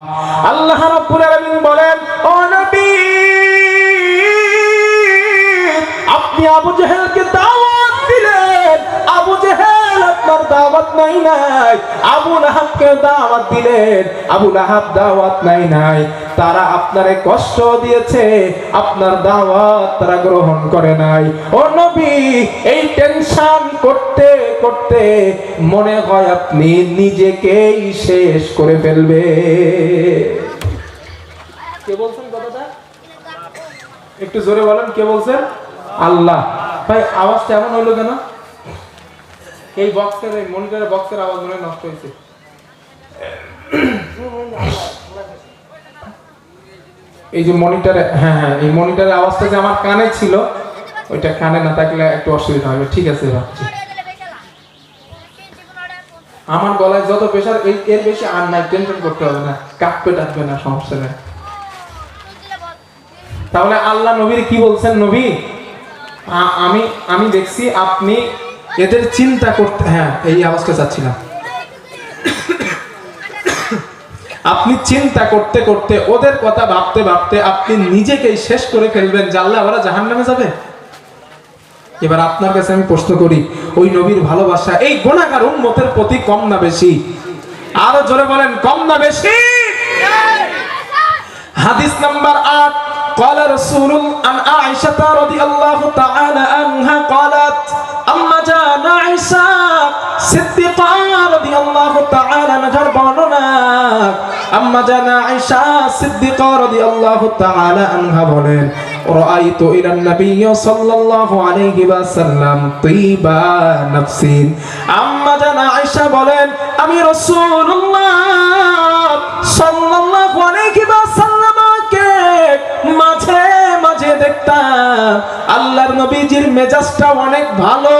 আল্লাহ রাব্বুল আলামিন বলেন, ও নবী, আপনি আবু জেহেলকে দাওয়াত দিলেন। আবু জেহেল আপনার দাওয়াত নাই নাই। আবু লাহাবকে দাওয়াত দিলেন। আবু লাহাব দাওয়াত নাই নাই। তারা আপনারে কষ্ট দিয়েছে, আপনার দাওয়াত তারা গ্রহণ করে নাই। ও নবী, এই টেনশন করতে করতে মনে হয় আপনি নিজেকেই শেষ করে ফেলবে। কে বলছেন কথাটা? একটু জোরে বলেন, কে বলছেন? আল্লাহ। ভাই, আওয়াজটা এমন হলো কেন? এই বক্সের এই মনিটরের বক্সের আওয়াজ মনে নষ্ট হয়েছে। এই যে মনিটরে হ্যাঁ হ্যাঁ এই মনিটরের আওয়াজটা যে আমার কানে ছিল, ওইটা কানে না থাকলে একটু অসুবিধা হবে। ঠিক আছে, রাখছি। আমার গলায় যত প্রেশার এই, এর বেশি আর নাই টেনশন করতে হবে না। কাঁপবে ডাকবে না, সমস্যা নেই। তাহলে আল্লাহ নবীর কি বলছেন নবী? আমি আমি দেখছি আপনি এদের চিন্তা করতে হ্যাঁ এই আওয়াজটা চাচ্ছিলাম। আপনি চিন্তা করতে করতে ওদের কথা ভাবতে ভাবতে আপনি নিজেকেই শেষ করে ফেলবেন জানলে ওরা জাহান নামে যাবে এবার আপনার কাছে আমি প্রশ্ন করি ওই নবীর ভালোবাসা এই গোনাগার উন্মতের প্রতি কম না বেশি আরো জোরে বলেন কম না বেশি হাদিস নাম্বার আট قال رسول عن عائشة رضي الله تعالى عنها قالت أما جاء عائشة صديقة رضي الله تعالى نجر باننا আম্মা জানা আয়েশা সিদ্দিকা রাদিয়াল্লাহু তাআলা আনহা বলেন, রাআইতু ইলান সাল্লাল্লাহু আলাইহি ওয়াসাল্লাম আম্মা জানা আয়েশা বলেন, আমি রাসূলুল্লাহ সাল্লাল্লাহু আলাইহি ওয়াসাল্লামকে মাঝে মাঝে দেখতাম। আল্লাহর নবীজির মেজাজটা অনেক ভালো,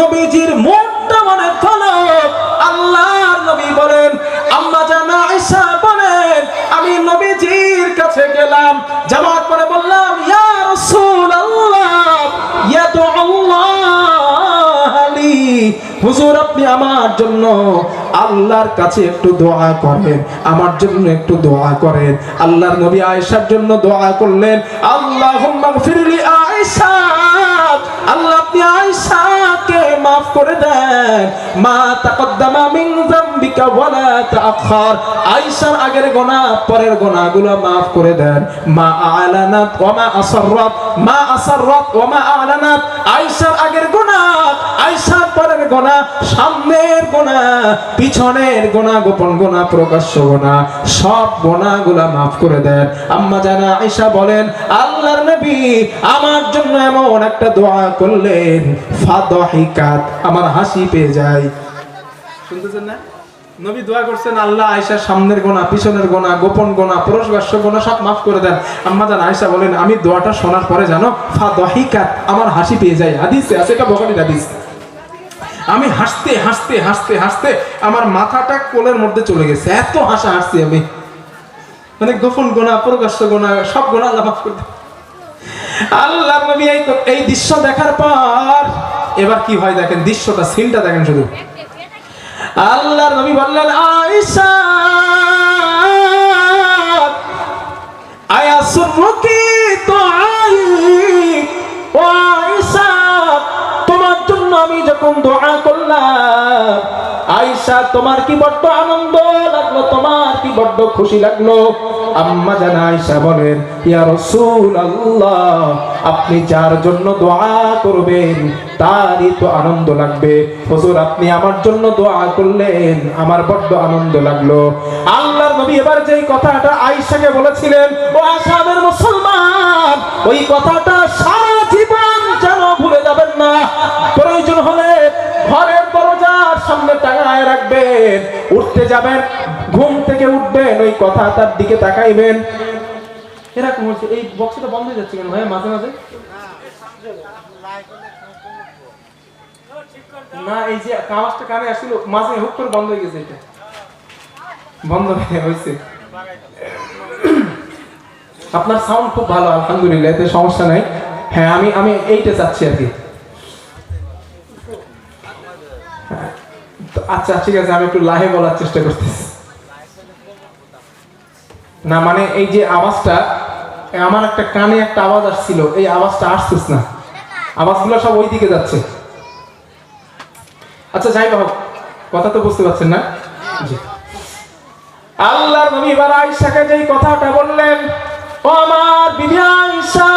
নবীজির মনটা অনেক ভালো। কাছে গেলাম যাওয়ার পরে বললাম, ইয়া রাসূলুল্লাহ ইয়া আল্লাহ আলী হুজুর, আপনি আমার জন্য আল্লাহর কাছে একটু দোয়া করেন, আমার জন্য একটু দোয়া করেন। আল্লাহর নবী আয়েশার জন্য দোয়া করলেন আয়েশা। আল্লাহ, আপনি আয়েশাকে maaf করে দেন। মা তাকদ্দামা মিন যামবিকা ওয়ালা তাআখার। আয়েশার আগের গুনাহ পরের গুনাহগুলো maaf করে দেন। মা আলানাত ওয়া মা আসররাত। মা আসররাত ওয়া মা আলানাত। আয়েশার আগের গুনাহ আয়েশার পরের গুনাহ সামনের গুনাহ পিছনের গুনাহ গোপন গুনাহ প্রকাশ্য গুনাহ সব গুনাহগুলো maaf করে দেন। আম্মা জানা আয়েশা বলেন, আল্লাহর নবী আমার জন্য এমন একটা দোয়া করলেন, ফাদহিকাত, আমার হাসি পেয়ে যায়। শুনতেছেন না? নবী দোয়া করছেন, আল্লাহ আয়েশার সামনের গোনা, পিছনের গোনা, গোপন গোনা প্রকাশ্য গোনা সব মাফ করে দেন। আম্মা জান আয়েশা বলেন, আমি দোয়াটা শোনার পরে জানো ফাদহিকাত আমার হাসি পেয়ে যায়। হাদিসে আছে এটা বখারির হাদিস। আমি হাসতে হাসতে হাসতে হাসতে আমার মাথাটা কোলের মধ্যে চলে গেছে। এত হাসা হাসছি আমি। মানে গোপন গোনা প্রকাশ্য গোনা, সব গোনা আল্লাহ মাফ করে দেন। আল্লাহ নবী এই দৃশ্য দেখার পর, এবার কি হয় দেখেন, দৃশ্যটা, সিনটা দেখেন শুধু। আল্লাহর নবী বললেন, আয়েশা আয়া সুরুকি তো আই ও আয়েশা, তোমার জন্য আমি যখন দোয়া করলাম, আয়েশা, তোমার কি বড্ড আনন্দ লাগল, তোমার কি বড্ড খুশি লাগল? আম্মা জান আয়েশা বলেন, ইয়া রাসূলুল্লাহ, আপনি যার জন্য দোয়া করবেন, তারই তো আনন্দ লাগবে। হুজুর, আপনি আমার জন্য দোয়া করলেন, আমার বড্ড আনন্দ লাগল। আল্লাহর নবী এবার যেই কথাটা আয়েশাকে বলেছিলেন, ও আসামের মুসলমান, ওই কথাটা সারা জীবন যেন ভুলে যাবেন না। প্রয়োজন হলে ঘরের দরজার সামনে টাঙায় রাখবেন, উঠতে যাবেন ঘুম ওই কথা তার দিকে তাকাইবেন। এরকম হচ্ছে এই বক্সটা বন্ধ হয়ে যাচ্ছে কেন ভাই? মাঝে মাঝে। না এই যে আওয়াজটা কানে আসছিল মাঝে হুক করে বন্ধ হয়ে গেছে এটা। বন্ধ হয়ে হয়েছে। আপনার সাউন্ড খুব ভালো আলহামদুলিল্লাহ এতে সমস্যা নাই। হ্যাঁ আমি আমি এইটা চাচ্ছি আর কি। হ্যাঁ, আচ্ছা ঠিক আছে আমি একটু লাহে বলার চেষ্টা করতেছি। না মানে এই যে আওয়াজটা আমার একটা কানে একটা আওয়াজ আসছিল, এই আওয়াজটা আসছিস না। আওয়াজগুলো সব ওই দিকে যাচ্ছে। আচ্ছা যাই হোক, কথা তো বুঝতে পারছেন না? আল্লাহ নবী এবার আয়েশাকে যেই কথাটা বললেন, ও আমার বিবি আয়েশা,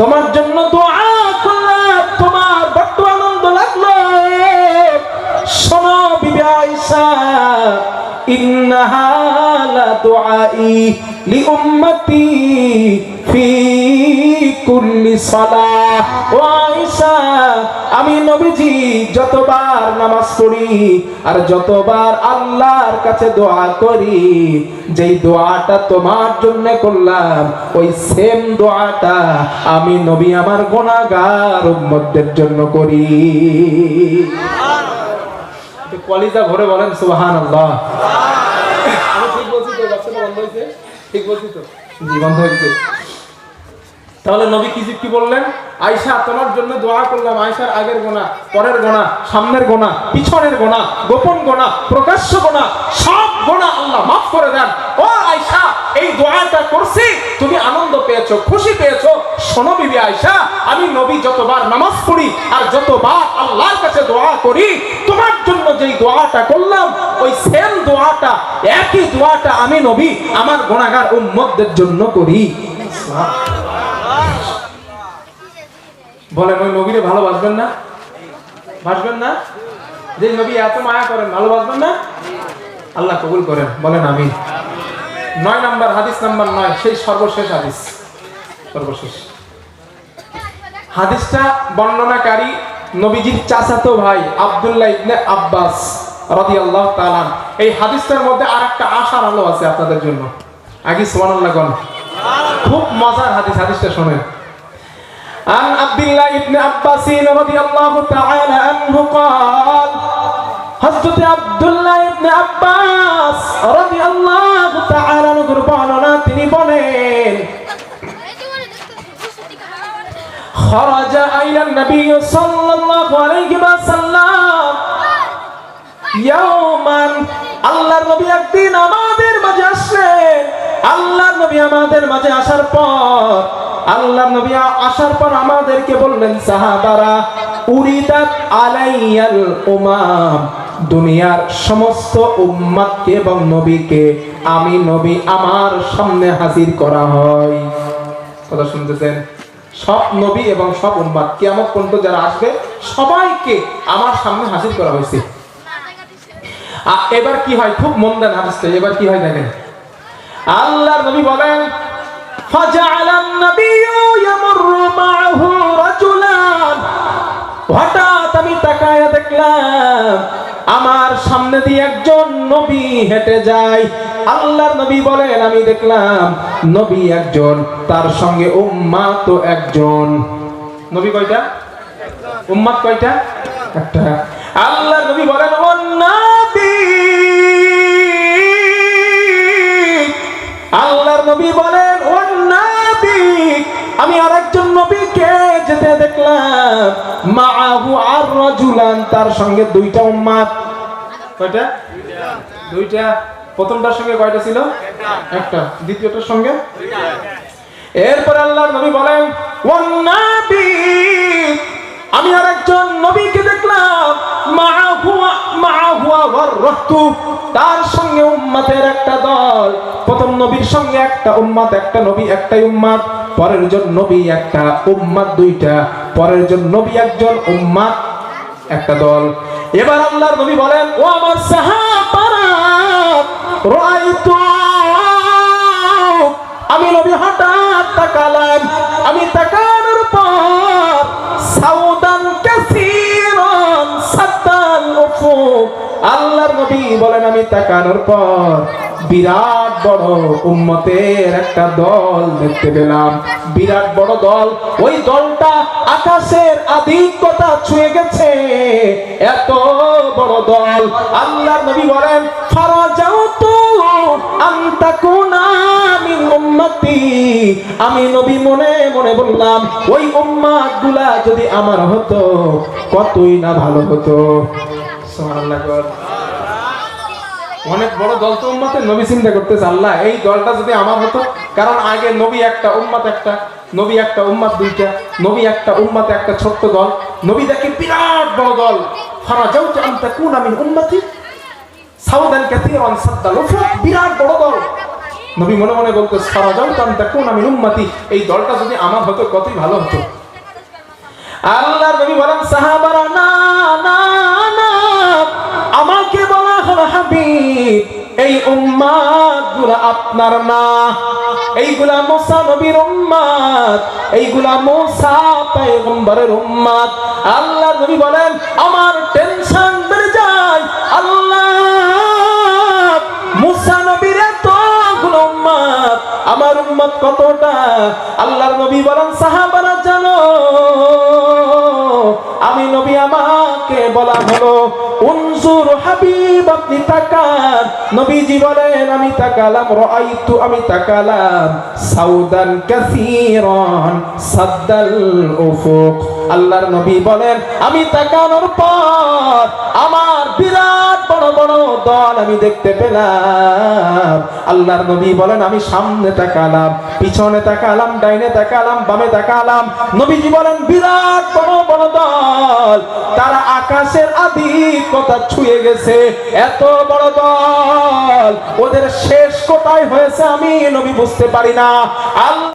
তোমার জন্য দোয়া দুআই লিউম্মতি ফি কুল্লি সালাহ। ও আয়েশা, আমি নবীজি যতবার নামাজ পড়ি আর যতবার আল্লাহর কাছে দোয়া করি, যেই দোয়াটা তোমার জন্য করলাম, ওই সেম দোয়াটা আমি নবী আমার গোনাগার উম্মতদের জন্য করি। কলিজা ভরে বলেন সুহান আল্লাহ আমি ঠিক বলছি তো বন্ধ হয়েছে? ঠিক বলছি তো? জি বন্ধ হয়েছে। তাহলে নবী কিজিব কি বললেন আয়সা তোমার জন্য দোয়া করলাম। আয়সার আগের গোনা পরের গোনা সামনের গোনা পিছনের গোনা গোপন গোনা প্রকাশ্য গোনা সব গোনা আল্লাহ মাফ করে দেন। ও দোয়াটা করছি, তুমি আনন্দ পেয়েছ, খুশি পেয়েছ। শোনো বিবি আয়সা আমি নবী যতবার নামাজ পড়ি আর যতবার আল্লাহর কাছে দোয়া করি, তোমার জন্য যেই দোয়াটা করলাম, ওই সেম দোয়াটা, একই দোয়াটা আমি নবী আমার গোনাগার উম্মতদের জন্য করি। বলেন, ওই নবীরে ভালোবাসবেন না? বাসবেন না? যে নবী এত মায়া করেন, ভালোবাসবেন না? আল্লাহ কবুল করেন, বলেন আমি নয় নাম্বার হাদিস নাম্বার নয় সেই সর্বশেষ হাদিস সর্বশেষ হাদিসটা বর্ণনাকারী নবীজির চাচাতো ভাই আব্দুল্লাহ ইবনে আব্বাস রাদিয়াল্লাহু তাআলা এই হাদিসটার মধ্যে আর একটা আশার আলো আছে আপনাদের জন্য আগে সুবহানাল্লাহ গণ খুব মজার হাদিস হাদিসটা শোনেন عن عبد الله بن عباس رضي الله تعالى عنه قال হযরত আব্দুল্লাহ ইবনে আব্বাস রাদিয়াল্লাহু خرج إلى النبي صلى الله عليه وسلم يوما আল্লাহর নবী একদিন আমাদের মাঝে আসলেন আল্লাহর নবী আমাদের মাঝে আসার পর আল্লাহর নবী আসার পর আমাদেরকে বললেন সাহাবারা উরিদাত আলাইয়াল উমাম দুনিয়ার সমস্ত উম্মাদকে এবং নবীকে আমি নবী আমার সামনে হাজির করা হয় কথা শুনতেছেন সব নবী এবং সব উম্মাদ কিয়ামত পর্যন্ত যারা আসবে সবাইকে আমার সামনে হাজির করা হয়েছে আ, এবার কি হয় খুব মন দেন হাদিসটা এবার কি হয় দেখেন আল্লাহর নবী বলেন فجعل النبي يمر معه رجلان হঠাৎ আমি তাকায়া দেখলাম আমার সামনে দিয়ে একজন নবী হেঁটে যায়। আল্লাহর নবী বলেন, আমি দেখলাম নবী একজন, তার সঙ্গে উম্মাত একজন। নবী কয়টা? উম্মাত কয়টা? একটা। আল্লাহর নবী বলেন, ও নবী! আল্লাহর নবী বলেন, ও আমি আরেকজন নবীকে যেতে দেখলাম। মাআহু আর রাজুলান, তার সঙ্গে দুইটা উম্মাত কয়টা? দুইটা। প্রথমটার সঙ্গে কয়টা ছিল? একটা। দ্বিতীয়টার সঙ্গে? এরপর আল্লাহর নবী বলেন আমি আর একজন নবীকে দেখলাম তার সঙ্গে উম্মতের একটা দল। প্রথম নবীর সঙ্গে একটা উম্মত একটা নবী, একটাই উম্মত পরের জন নবী একটা উম্মত দুইটা, পরের জন নবী একজন উম্মত একটা দল। এবার আল্লাহর নবী বলেন, ও আমার সাহাবারা রাআইতু আমি নবী হঠাৎ তাকালাম, আমি তাকানোর পর সাউদান কাসীরান সাতাল উফুক আল্লাহর নবী বলেন, আমি তাকানোর পর বিরাট বড় উম্মতের একটা দল দেখতে পেলাম। বিরাট বড় দল। ওই দলটা আকাশের আধিক্যতা ছুঁয়ে গেছে। এত বড় দল। আল্লাহর নবী বলেন তো আন্তাকুনা মিন উম্মতি। আমি নবী মনে মনে বললাম, ওই উম্মাতগুলা যদি আমার হতো, কতই না ভালো হতো। সুবহানাল্লাহ অনেক বড় দল তো উম্মতে নবী চিন্তা করতেছে, আল্লাহ, এই দলটা যদি আমার হতো, কারণ আগে নবী একটা, উম্মত একটা, নবী একটা, উম্মত দুইটা, নবী একটা, উম্মত একটা ছোট্ট দল, নবী দেখে বিরাট বড় দল। ফারাজাউতু আন তাকুনা মিন উম্মতি সাউদান কাসীরান সাদ্দাল বিরাট বড় দল। নবী মনে মনে বলতো ফারাজাউতু আন তাকুনা মিন উম্মতি, এই দলটা যদি আমার হতো, কতই ভালো হতো। আল্লাহ নবী বলেন, সাহাবারা না হাবিব, এই উম্মাদগুলা আপনার না। এইগুলা মুসা নবীর উম্মাদ, এইগুলা মুসা পয়গম্বরের উম্মাদ। আল্লাহ নবী বলেন, আমার টেনশন বেড়ে যায়, আল্লাহ, মুসা নবীর এতগুলো উম্মাদ, আমার উম্মত কতটা? আল্লাহর নবী বলেন, সাহাবারা জানো, আমি নবী আমাকে বলা হলো উনসুর হাবিব, আপনি তাকান। নবীজি বলেন, আমি তাকালাম, রাআইতু, আমি তাকালাম সাউদান কাসীরান, সাদ্দাল উফুক। আল্লাহর নবী বলেন, আমি তাকানোর পর আমার বিরাট বড় বড় দল আমি দেখতে পেলাম। আল্লাহর নবী বলেন, আমি সামনে তাকালাম, পিছনে তাকালাম, ডাইনে তাকালাম, বামে তাকালাম। নবীজি বলেন, বিরাট বড় বড় দল, তারা আকাশের আধিক্যতা ছুঁয়ে গেছে, এত বড় দল, ওদের শেষ কোথায় হয়েছে আমি নবী বুঝতে পারি না। আল্লাহ